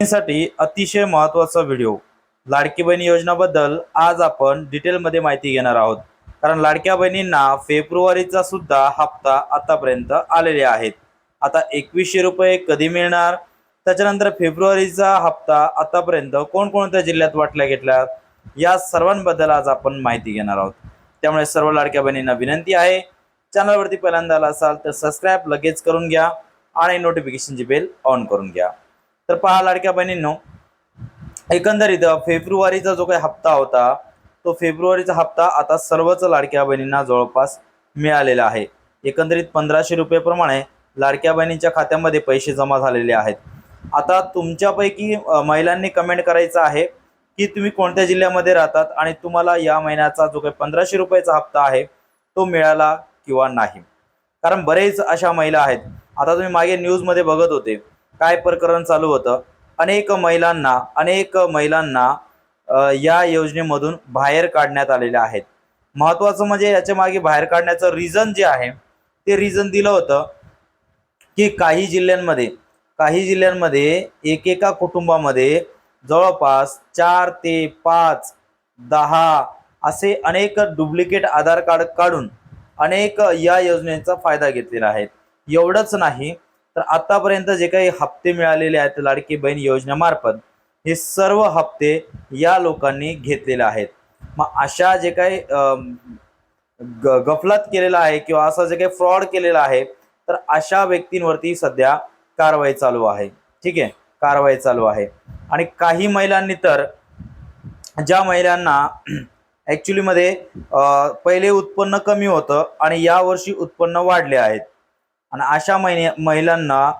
साठी अतिशय महत्त्वाचा व्हिडिओ लाडकी बहीण योजनाबद्दल आज आपण डिटेलमध्ये माहिती घेणार आहोत. कारण लाडक्या बहिणींना फेब्रुवारीचा सुद्धा हप्ता आतापर्यंत आलेले आहेत. आता एकवीसशे रुपये कधी मिळणार? त्याच्यानंतर फेब्रुवारीचा हप्ता आतापर्यंत कोणकोणत्या जिल्ह्यात वाटल्या घेतल्या या सर्वांबद्दल आज आपण माहिती घेणार आहोत. त्यामुळे सर्व लाडक्या बहिणींना विनंती आहे चॅनलवरती पहिल्यांदा आला असाल तर सबस्क्राईब लगेच करून घ्या आणि नोटिफिकेशनची बेल ऑन करून घ्या. तर पहा लाडक्या बहिणींनो एकंदरीत फेब्रुवारीचा जो काही हप्ता होता तो फेब्रुवारीचा हप्ता आता सर्वच लाडक्या बहिणींना जवळपास मिळालेला आहे. एकंदरीत पंधराशे रुपयेप्रमाणे लाडक्या बहिणींच्या खात्यामध्ये पैसे जमा झालेले आहेत. आता तुमच्यापैकी महिलांनी कमेंट करायचं आहे की तुम्ही कोणत्या जिल्ह्यामध्ये राहतात आणि तुम्हाला या महिन्याचा जो काही पंधराशे रुपयाचा हप्ता आहे तो मिळाला किंवा नाही? कारण बरेच अशा महिला आहेत. आता तुम्ही मागे न्यूजमध्ये बघत होते. काय प्रकरण चालू होतं? अनेक महिलांना अनेक महिलांना या योजनेमधून बाहेर काढण्यात आलेले आहेत. महत्त्वाचं म्हणजे याच्या मागे बाहेर काढण्याचं रिझन जे आहे ते रिझन दिलं होतं की काही जिल्ह्यांमध्ये काही जिल्ह्यांमध्ये एकेका कुटुंबामध्ये जवळपास चार ते पाच दहा असे अनेक डुप्लिकेट आधार कार्ड काढून अनेक या योजनेचा फायदा घेतलेला आहे. एवढंच नाही तर आतापर्यंत जे काही हप्ते मिळालेले आहेत लाडकी बहीण योजनेमार्फत हे सर्व हप्ते या लोकांनी घेतलेले आहेत. मग अशा जे काही ग- गफलत केलेला आहे किंवा असा जे काही फ्रॉड केलेला आहे तर अशा व्यक्तींवरती सध्या कारवाई चालू आहे. ठीक आहे? कारवाई चालू आहे. आणि काही महिलांनी तर ज्या महिलांना ॲक्च्युलीमध्ये पहिले उत्पन्न कमी होतं आणि यावर्षी उत्पन्न वाढले आहेत. आणि अशा महिने महिलांना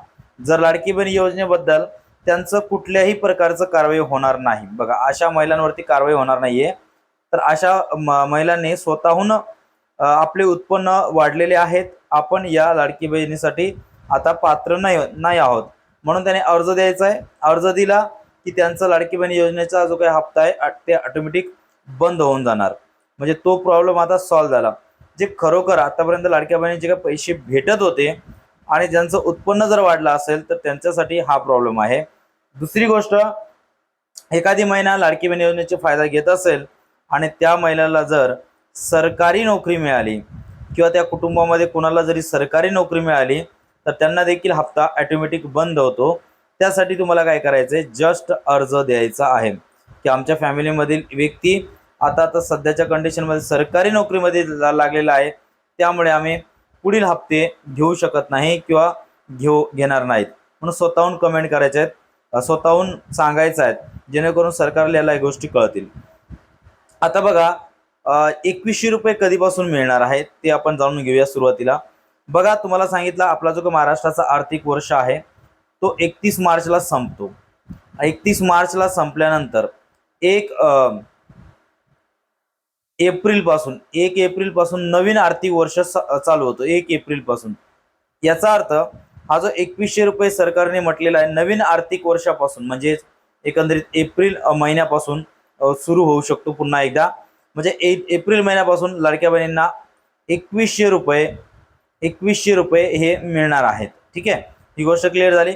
जर लाडकी बहीण योजनेबद्दल त्यांचं कुठल्याही प्रकारचं कारवाई होणार नाही. बघा अशा महिलांवरती कारवाई होणार नाहीये. तर अशा म- महिलांनी स्वतःहून आपले उत्पन्न वाढलेले आहेत. आपण या लाडकी बहिणीसाठी आता पात्र नाही नाही आहोत. म्हणून त्याने अर्ज द्यायचा आहे. अर्ज दिला की त्यांचा लाडकी बहीण योजनेचा जो काही हप्ता आहे ते ऑटोमॅटिक बंद होऊन जाणार. म्हणजे तो प्रॉब्लेम आता सॉल्व्ह झाला. जे खरोखर आतापर्यंत लाडक्या बहिणीचे काही पैसे भेटत होते आणि ज्यांचं उत्पन्न जर वाढलं असेल तर त्यांच्यासाठी हा प्रॉब्लेम आहे. दुसरी गोष्ट एखादी महिना लाडकी बहीण योजनेचा फायदा घेत असेल आणि त्या महिलाला जर सरकारी नोकरी मिळाली किंवा त्या कुटुंबामध्ये कुणाला जरी सरकारी नोकरी मिळाली तर त्यांना देखील हप्ता ॲटोमॅटिक बंद होतो. त्यासाठी तुम्हाला काय करायचं आहे जस्ट अर्ज द्यायचा आहे. की आमच्या फॅमिलीमधील व्यक्ती आता आता सध्याच्या कंडिशनमध्ये सरकारी नोकरीमध्ये ला- लागलेला आहे. त्यामुळे आम्ही पुढील हप्ते घेऊ शकत नाही किंवा घेऊ घेणार नाहीत. म्हणून स्वतःहून कमेंट करायचे आहेत. स्वतःहून सांगायचं आहेत जेणेकरून सरकारला याला या गोष्टी कळतील. आता बघा एकवीसशे रुपये कधीपासून मिळणार आहेत ते आपण जाणून घेऊया सुरुवातीला. बघा तुम्हाला सांगितलं आपला जो महाराष्ट्राचा आर्थिक वर्ष आहे तो एकतीस मार्चला संपतो. एकतीस मार्चला संपल्यानंतर एक एप्रिलपासून एक एप्रिलपासून नवीन आर्थिक वर्ष चालू होतं एक एप्रिलपासून याचा अर्थ हा जो एकवीसशे रुपये सरकारने म्हटलेला आहे नवीन आर्थिक वर्षापासून म्हणजेच एकंदरीत एप्रिल महिन्यापासून सुरू होऊ शकतो पुन्हा एकदा. म्हणजे ए एप्रिल महिन्यापासून लाडक्या बहिणींना एकवीसशे रुपये एकवीसशे रुपये हे मिळणार आहेत. ठीक आहे? ही गोष्ट क्लिअर झाली?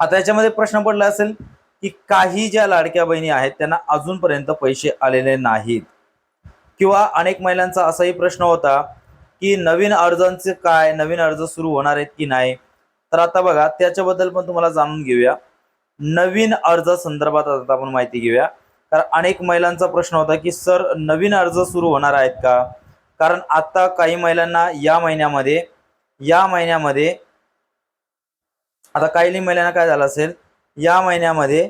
आता याच्यामध्ये प्रश्न पडला असेल की काही ज्या लाडक्या बहिणी आहेत त्यांना अजूनपर्यंत पैसे आलेले नाहीत. किंवा अनेक महिलांचा असाही प्रश्न होता की नवीन अर्जांचे काय नवीन अर्ज सुरू होणार आहेत की नाही? तर आता बघा त्याच्याबद्दल पण तुम्हाला जाणून घेऊया. नवीन अर्ज संदर्भात आता आपण माहिती घेऊया. कारण अनेक महिलांचा प्रश्न होता की सर नवीन अर्ज सुरू होणार आहेत का? कारण आता काही महिलांना या महिन्यामध्ये या महिन्यामध्ये आता काही महिलांना काय झालं असेल? या महिन्यामध्ये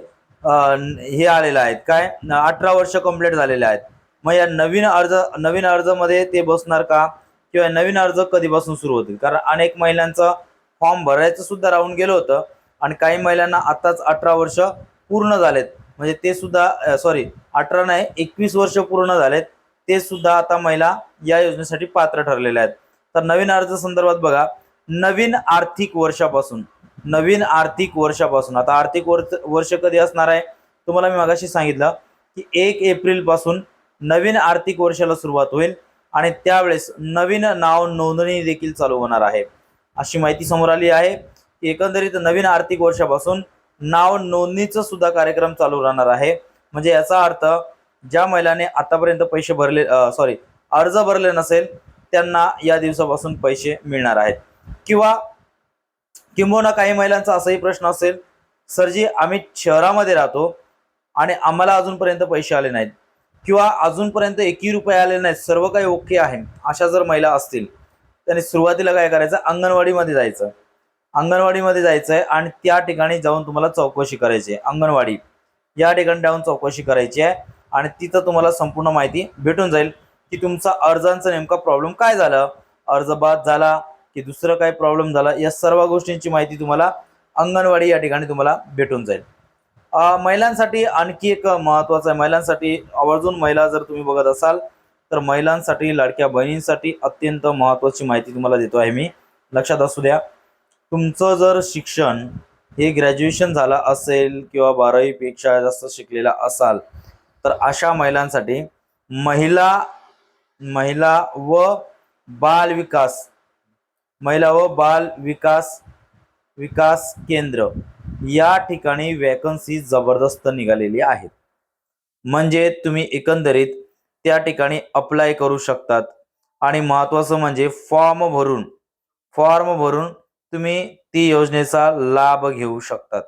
हे आलेलं आहेत. काय? अठरा वर्ष कंप्लीट झालेले आहेत. मग या नवीन अर्ज नवीन अर्जमध्ये ते बसणार का? किंवा नवीन अर्ज कधीपासून सुरू होतील? कारण अनेक महिलांचं फॉर्म भरायचं सुद्धा राहून गेलं होतं आणि काही महिलांना आताच अठरा वर्ष पूर्ण झालेत. म्हणजे ते सुद्धा सॉरी अठरा नाही एकवीस वर्ष पूर्ण झालेत. ते सुद्धा आता महिला या योजनेसाठी पात्र ठरलेल्या आहेत. तर नवीन अर्ज संदर्भात बघा. नवीन आर्थिक वर्षापासून नवीन आर्थिक वर्षापासून. आता आर्थिक वर्ष वर्ष कधी असणार आहे? तुम्हाला मी मगाशी सांगितलं की एक एप्रिलपासून नवीन आर्थिक वर्षाला सुरुवात होईल आणि त्यावेळेस नवीन नाव नोंदणी देखील चालू होणार आहे. अशी माहिती समोर आली आहे. की एकंदरीत नवीन आर्थिक वर्षापासून नाव नोंदणीचा सुद्धा कार्यक्रम चालू राहणार आहे. म्हणजे याचा अर्थ ज्या महिलाने आतापर्यंत पैसे भरले सॉरी अर्ज भरले नसेल त्यांना या दिवसापासून पैसे मिळणार आहेत. किंवा किंबहुना काही महिलांचा असाही प्रश्न असेल सर जी आम्ही शहरामध्ये राहतो आणि आम्हाला अजूनपर्यंत पैसे आले नाहीत. किंवा अजूनपर्यंत एकही रुपये आले नाहीत सर्व काही ओके आहे. अशा जर महिला असतील त्यांनी सुरुवातीला काय करायचं? अंगणवाडीमध्ये जायचं. अंगणवाडीमध्ये जायचं आहे आणि त्या ठिकाणी जाऊन तुम्हाला चौकशी करायची आहे. अंगणवाडी. या ठिकाणी जाऊन चौकशी करायची आहे आणि तिथं तुम्हाला संपूर्ण माहिती भेटून जाईल की तुमचा अर्जांचा नेमका प्रॉब्लेम काय झालं? अर्ज बाद झाला की दुसरं काय प्रॉब्लेम झाला? या सर्व गोष्टींची माहिती तुम्हाला अंगणवाडी या ठिकाणी तुम्हाला भेटून जाईल. महिलांसाठी आणखी एक महत्वाचं आहे. महिलांसाठी आवर्जून महिला जर तुम्ही बघत असाल तर महिलांसाठी लाडक्या बहिणींसाठी अत्यंत महत्वाची माहिती तुम्हाला देतो आहे मी. लक्षात असू द्या. तुमचं जर शिक्षण हे ग्रॅज्युएशन झालं असेल किंवा बारावीपेक्षा जास्त शिकलेला असाल तर अशा महिलांसाठी महिला महिला व बाल विकास महिला व बाल विकास विकास केंद्र या ठिकाणी वॅकन्सी जबरदस्त निघालेली आहेत. म्हणजे तुम्ही एकंदरीत त्या ठिकाणी अप्लाय करू शकतात. आणि महत्त्वाचं म्हणजे फॉर्म भरून फॉर्म भरून तुम्ही ती योजनेचा लाभ घेऊ शकतात.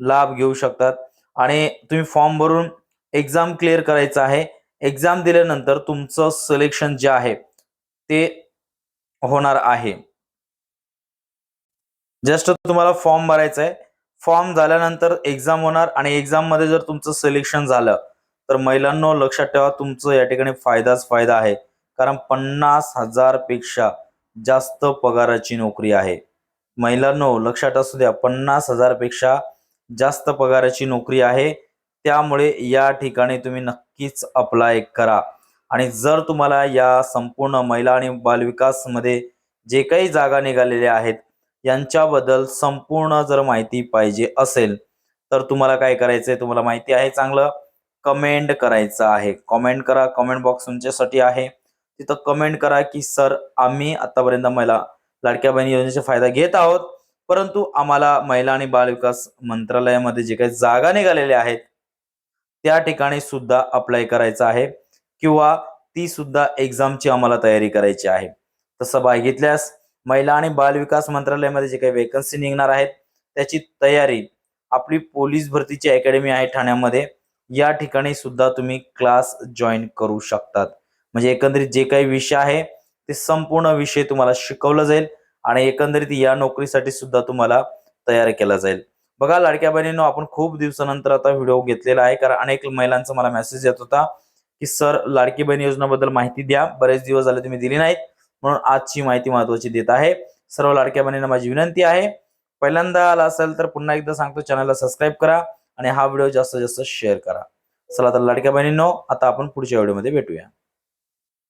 लाभ घेऊ शकतात. आणि तुम्ही फॉर्म भरून एक्झाम क्लिअर करायचं आहे. एक्झाम दिल्यानंतर तुमचं सिलेक्शन जे आहे ते होणार आहे. जस्ट तुम्हाला फॉर्म भरायचा आहे. फॉर्म झाल्यानंतर एक्झाम होणार आणि एक्झाममध्ये जर तुमचं सिलेक्शन झालं तर महिलांनो लक्षात ठेवा तुमचं या ठिकाणी फायदाच फायदा आहे. कारण पन्नास हजारपेक्षा जास्त पगाराची नोकरी आहे. महिलांनो लक्षात असू द्या पन्नास हजारपेक्षा जास्त पगाराची नोकरी आहे. त्यामुळे या ठिकाणी तुम्ही नक्कीच अप्लाय करा. आणि जर तुम्हाला या संपूर्ण महिला आणि बालविकासमध्ये जे काही जागा निघालेल्या आहेत यांच्याबद्दल संपूर्ण जर माहिती पाहिजे असेल तर तुम्हाला काय करायचंय? तुम्हाला माहिती आहे चांगलं कमेंट करायचं आहे. कमेंट करा कमेंट बॉक्स तुमच्यासाठी आहे. तिथं कमेंट करा की सर आम्ही आतापर्यंत महिला लाडक्या बहिणी योजनेचा फायदा घेत आहोत परंतु आम्हाला महिला आणि बालविकास मंत्रालयामध्ये जे काही जागा निघालेल्या आहेत त्या ठिकाणी सुद्धा अप्लाय करायचं आहे किंवा ती सुद्धा एक्झामची आम्हाला तयारी करायची आहे. तसं बघितल्यास महिला आणि बालविकास मंत्रालयामध्ये जे काही वेकन्सी निघणार आहेत त्याची तयारी आपली पोलीस भरतीची अकॅडमी आहे ठाण्यामध्ये. या ठिकाणी सुद्धा तुम्ही क्लास जॉईन करू शकतात. म्हणजे एकंदरीत जे काही विषय आहे ते संपूर्ण विषय तुम्हाला शिकवलं जाईल आणि एकंदरीत या नोकरीसाठी सुद्धा तुम्हाला तयार केला जाईल. बघा लाडक्या बहिणींनो आपण खूप दिवसानंतर आता व्हिडिओ घेतलेला आहे कारण अनेक महिलांचा मला मेसेज येत होता की सर लाडकी बहीण योजनेबद्दल माहिती द्या. बरेच दिवस झाले तुम्ही दिली नाहीत. म्हणून आजची माहिती महत्वाची देत आहे. सर्व लाडक्या बहिणींना माझी विनंती आहे. पहिल्यांदा आला असेल तर पुन्हा एकदा सांगतो चॅनलला सबस्क्राईब करा आणि हा व्हिडिओ जास्तीत जास्त शेअर करा. चला तर लाडक्या बहिणींनो आता आपण पुढच्या व्हिडिओमध्ये भेटूया.